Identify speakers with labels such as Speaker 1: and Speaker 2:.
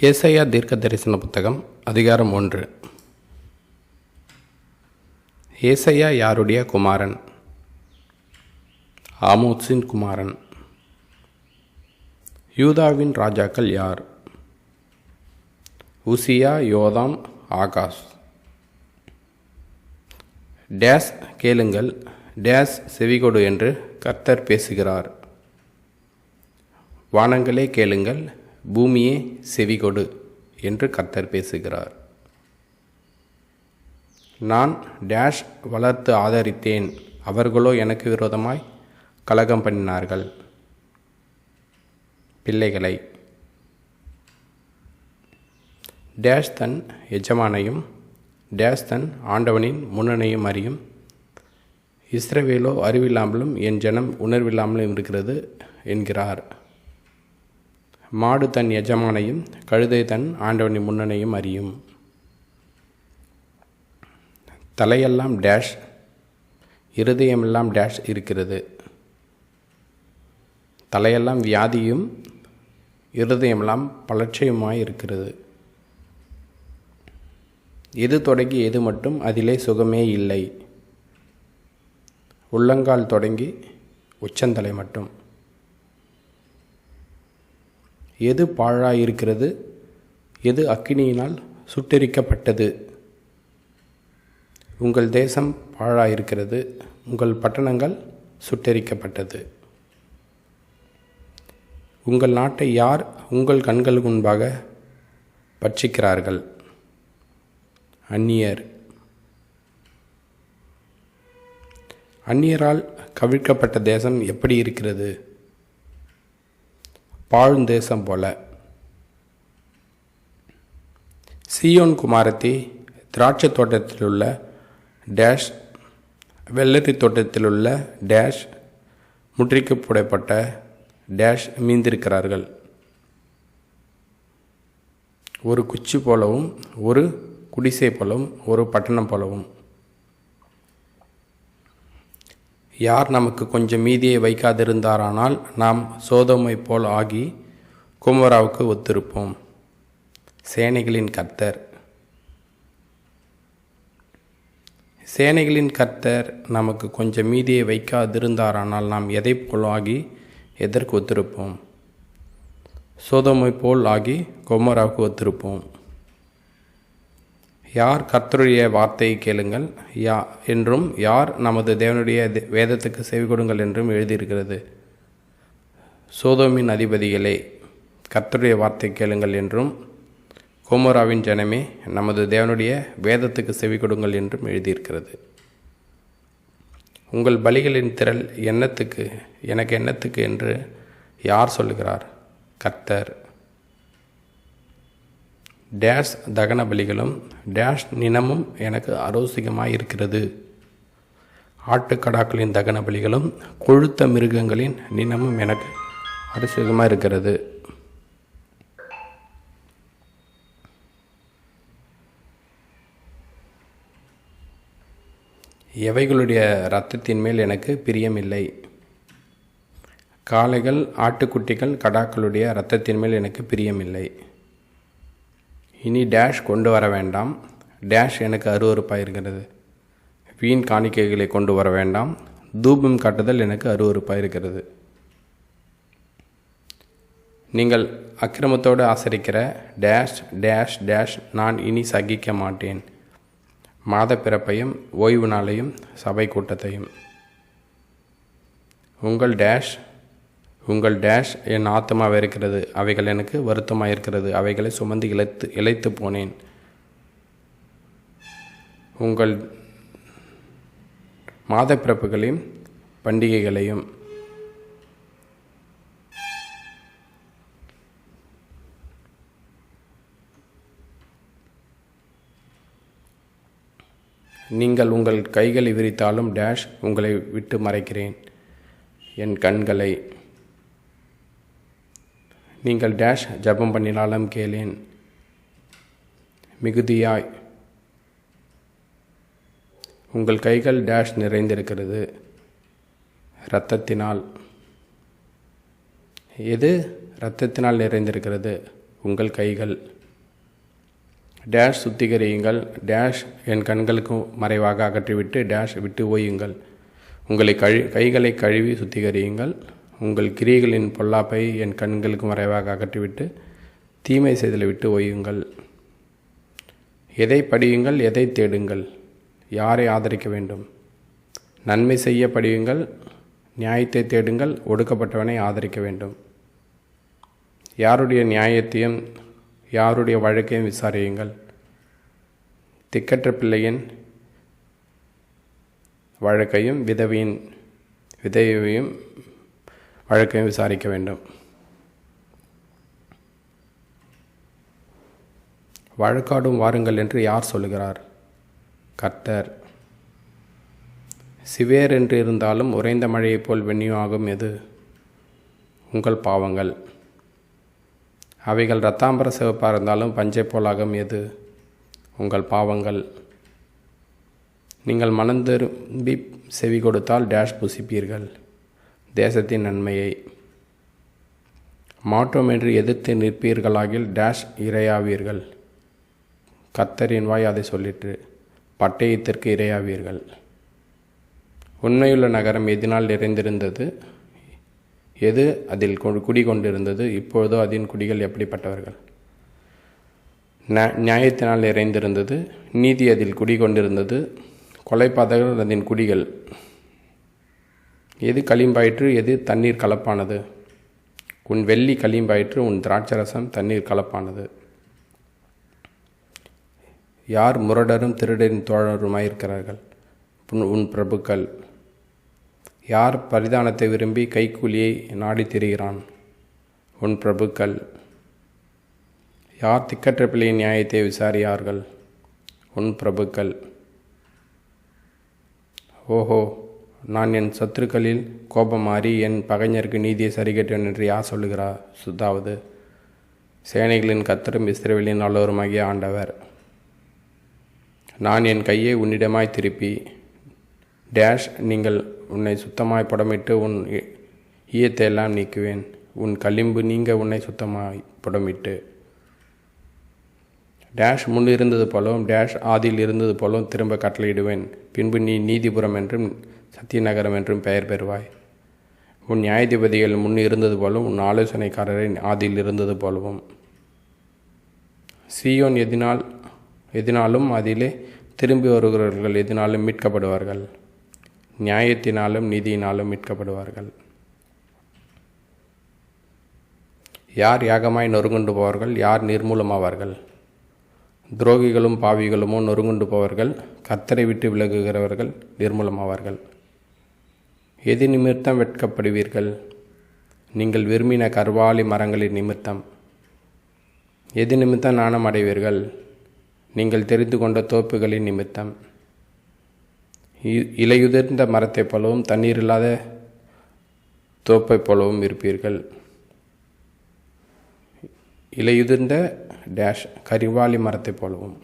Speaker 1: ஏசையா தீர்க்க தரிசன புத்தகம் அதிகாரம் ஒன்று. ஏசையா யாருடைய குமாரன்? ஆமோத்ஸின் குமாரன். யூதாவின் ராஜாக்கள் யார்? உசியா யோதாம் ஆகாஷ் டேஸ் கேளுங்கள் டேஸ் செவிகொடு என்று கர்த்தர் பேசுகிறார். வானங்களே கேளுங்கள் பூமியே செவிகொடு என்று கத்தர் பேசுகிறார். நான் டேஷ் வளர்த்து ஆதரித்தேன். அவர்களோ எனக்கு விரோதமாய் கலகம் பண்ணினார்கள். பிள்ளைகளை. டேஷ் தன் எஜமானையும் டேஷ் தன் ஆண்டவனின் முன்னணையும் அறியும். இஸ்ரவேலோ அறிவில்லாமலும் என் ஜனம் உணர்வில்லாமலும் இருக்கிறது என்கிறார். மாடு தன் எஜமானையும் கழுதை தன் ஆண்டவனின் முன்னணையும் அறியும். தலையெல்லாம் டேஷ் இருதயமெல்லாம் டேஷ் இருக்கிறது. தலையெல்லாம் வியாதியும் இருதயமெல்லாம் பலட்சியுமாய் இருக்கிறது. எது தொடங்கி எது மட்டும் அதிலே சுகமே இல்லை. உள்ளங்கால் தொடங்கி உச்சந்தலை மட்டும். எது பாழாயிருக்கிறது? எது அக்கினியினால் சுட்டெரிக்கப்பட்டது? உங்கள் தேசம் பாழாயிருக்கிறது. உங்கள் பட்டணங்கள் சுட்டெரிக்கப்பட்டது. உங்கள் நாட்டை யார் உங்கள் கண்கள் முன்பாக பட்சிக்கிறார்கள்? அந்நியர். அந்நியரால் கவிழ்க்கப்பட்ட தேசம் எப்படி இருக்கிறது? பாழும் தேசம் போல. சியோன் குமாரத்தி திராட்சை தோட்டத்திலுள்ள டேஷ் வெள்ளரி தோட்டத்திலுள்ள டேஷ் முற்றிக்கு புடைப்பட்ட டேஷ் மீந்திருக்கிறார்கள். ஒரு குச்சி போலவும் ஒரு குடிசை போலவும் ஒரு பட்டணம் போலவும். யார் நமக்கு கொஞ்சம் மீதியை வைக்காதிருந்தாரானால் நாம் சோதோமை போல் ஆகி குமராவுக்கு ஒத்திருப்போம். சேனைகளின் கர்த்தர். சேனைகளின் கர்த்தர் நமக்கு கொஞ்சம் மீதியை வைக்காதிருந்தாரானால் நாம் எதை போல் ஆகி எதற்கு ஒத்திருப்போம்? சோதோமை போல் ஆகி கொமராவுக்கு ஒத்திருப்போம். யார் கர்த்தருடைய வார்த்தையை கேளுங்கள். யா என்றும் யார் நமது தேவனுடைய வேதத்துக்கு செவி கொடுங்கள் என்றும் எழுதியிருக்கிறது. சோதோமின் அதிபதிகளே கர்த்தருடைய வார்த்தை கேளுங்கள் என்றும் கோமோராவின் ஜனமே நமது தேவனுடைய வேதத்துக்கு செவி கொடுங்கள் என்றும் எழுதியிருக்கிறது. உங்கள் பலிகளின் திரள் எண்ணத்துக்கு எனக்கு எண்ணத்துக்கு என்று யார் சொல்லுகிறார்? கர்த்தர். டேஷ் தகன பலிகளும் டேஷ் நினமும் எனக்கு அரோசிகமாக இருக்கிறது ஆட்டுக்கடாக்களின் தகன பலிகளும் கொழுத்த மிருகங்களின் நினமும் எனக்கு அரோசிகமாக இருக்கிறது எவைகளுடைய இரத்தத்தின் மேல் எனக்கு பிரியமில்லை? காளைகள் ஆட்டுக்குட்டிகள் கடாக்களுடைய இரத்தத்தின் மேல் எனக்கு பிரியமில்லை. இனி டேஷ் கொண்டு வர வேண்டாம். டேஷ் எனக்கு அருவறுப்பாக இருக்கிறது வீண் காணிக்கைகளை கொண்டு வர வேண்டாம். தூபம் காட்டுதல் எனக்கு அருவறுப்பாக இருக்கிறது நீங்கள் அக்கிரமத்தோடு ஆசரிக்கிற டேஷ் டேஷ் டேஷ் நான் இனி சகிக்க மாட்டேன். மாத பிறப்பையும் ஓய்வு நாளையும் சபை கூட்டத்தையும். உங்கள் டேஷ் உங்கள் டேஷ் என் ஆத்மாவை இருக்கிறது. அவைகள் எனக்கு வருத்தமாக இருக்கிறது அவைகளை சுமந்து இழைத்து இழைத்து போனேன். உங்கள் மாதப்பிறப்புகளையும் பண்டிகைகளையும் நீங்கள் உங்கள் கைகளை விரித்தாலும் டேஷ் உங்களை விட்டு மறைக்கிறேன். என் கண்களை நீங்கள் டேஷ் ஜபம் பண்ணினாலும் கேளேன். மிகுதியாய். உங்கள் கைகள் டேஷ் நிறைந்திருக்கிறது. இரத்தத்தினால். எது இரத்தத்தினால் நிறைந்திருக்கிறது? உங்கள் கைகள். டேஷ் சுத்திகரியுங்கள். டேஷ் என் கண்களுக்கு மறைவாக அகற்றிவிட்டு டேஷ் விட்டு ஓயுங்கள். உங்களை கழு கைகளை கழுவி சுத்திகரியுங்கள். உங்கள் கிரிகளின் பொல்லாப்பை என் கண்களுக்கு மறைவாக அகற்றிவிட்டு தீமை செய்தலை விட்டு ஓயுங்கள். எதை படியுங்கள் எதை தேடுங்கள்? யாரை ஆதரிக்க வேண்டும்? நன்மை செய்ய படியுங்கள் நியாயத்தை தேடுங்கள் ஒடுக்கப்பட்டவனை ஆதரிக்க வேண்டும். யாருடைய நியாயத்தையும் யாருடைய வழக்கையும் விசாரியுங்கள். திக்கற்ற பிள்ளையின் வழக்கையும் விதவையின் விதவையும் வழக்கையும் விசாரிக்க வேண்டும். வழக்காடும் வாருங்கள் என்று யார் சொல்லுகிறார்? கர்த்தர். சிவேர் என்று இருந்தாலும் உறைந்த மழையைப் போல் வெண்ணியாகும் எது? உங்கள் பாவங்கள் அவைகள் ரத்தாம்பர சிவப்பாக இருந்தாலும் பஞ்சை போலாகும் எது? உங்கள் பாவங்கள் நீங்கள் மனம் திரும்பி செவி கொடுத்தால் டேஷ் புசிப்பீர்கள் தேசத்தின் நன்மையை. மாற்றோம் என்று எதிர்த்து நிற்பீர்களாகில் டேஷ் இரையாவீர்கள். கத்தரின் வாய் அதை சொல்லிற்று பட்டயத்திற்கு இரையாவீர்கள். உண்மையுள்ள நகரம் எதினால் நிறைந்திருந்தது எது அதில் குடி கொண்டிருந்தது இப்பொழுதோ அதன் குடிகள் எப்படிப்பட்டவர்கள்? நியாயத்தினால் நிறைந்திருந்தது நீதி அதில் குடி கொண்டிருந்தது கொலைப்பாதகர்கள் அதன் குடிகள். எது களிம்பாயிற்று எது தண்ணீர் கலப்பானது? உன் வெள்ளி களிம்பாயிற்று உன் திராட்சரசம் தண்ணீர் கலப்பானது. யார் முரடரும் திருடரின் தோழருமாயிருக்கிறார்கள்? உன் பிரபுக்கள். யார் பரிதானத்தை விரும்பி கைக்கூலியை நாடி திரிகிறான்? உன் பிரபுக்கள். யார் திக்கற்ற பிள்ளையின் நியாயத்தை விசாரியார்கள்? உன் பிரபுக்கள். ஓஹோ நான் என் சத்துருக்களில் கோபம் மாறி என் பகைஞருக்கு நீதியை சரிகட்டேன் என்று யார் சொல்லுகிறார் சுத்தாவது சேனைகளின் கத்தரும் இஸ்ரேலின் நல்லவருமாகிய ஆண்டவர். நான் என் கையை உன்னிடமாய் திருப்பி டேஷ் நீங்கள் உன்னை சுத்தமாய் புடமிட்டு உன் ஈயத்தை எல்லாம் நீக்குவேன். உன் களிம்பு நீங்க உன்னை சுத்தமாய் புடமிட்டு. டேஷ் முன் இருந்தது போலவும் டேஷ் ஆதியில் இருந்தது போலவும் திரும்ப கட்டளையிடுவேன். பின்பு நீ நீதிபுரம் என்றும் சத்தியநகரம் என்றும் பெயர் பெறுவாய். உன் நியாயாதிபதிகள் முன் இருந்தது போலவும் உன் ஆலோசனைக்காரரை ஆதியில் இருந்தது போலவும். சியோன் எதினால் எதினாலும் அதிலே திரும்பி வருகிறவர்கள் எதினாலும் மீட்கப்படுவார்கள். நியாயத்தினாலும் நீதியினாலும் மீட்கப்படுவார்கள். யார் யாகமாய் நொறுங்குண்டு போவார்கள் யார் நிர்மூலமாவார்கள்? துரோகிகளும் பாவிகளுமோ நொறுங்குண்டு போவார்கள் கத்தரை விட்டு விலகுகிறவர்கள் நிர்மூலமாவார்கள். எது நிமித்தம் வெட்கப்படுவீர்கள். நீங்கள் விரும்பின கர்வாலி மரங்களின் நிமித்தம் எது நிமித்தம் நாணம் அடைவீர்கள். நீங்கள் தெரிந்து கொண்ட தோப்புகளின் நிமித்தம் இலையுதிர்ந்த மரத்தைப் போலவும் தண்ணீர் இல்லாத தோப்பைப் போலவும் இருப்பீர்கள். இலையுதிர்ந்த டேஷ் கரிவாலி மரத்தைப் போலவும்.